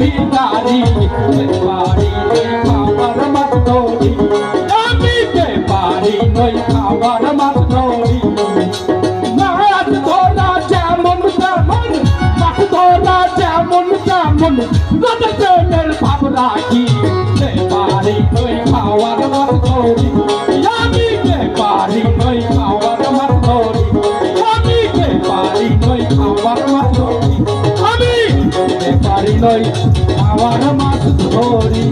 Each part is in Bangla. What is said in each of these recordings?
চরণের ভিতারি বাড়ি খাবার মাতরি আমি কে বাড়ি নই খাবার মাতরি নাচ ধরা যেমন তেমন, মাছ ধরা যেমন তেমন রোদ প্রেমের ভাব রাখি। কে পারি মাছ ধরি।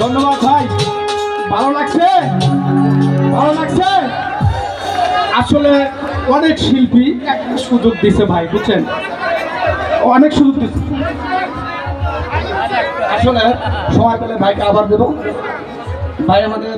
ধন্যবাদ ভাই, ভালো লাগছে? ভালো লাগছে? আসলে অনেক শিল্পী একটা সুযোগ দিছে ভাই, বুঝছেন? অনেক সুযোগ দিচ্ছে আসলে সময় পেলে ভাইকে আবার দেবো। ভাই আমাদের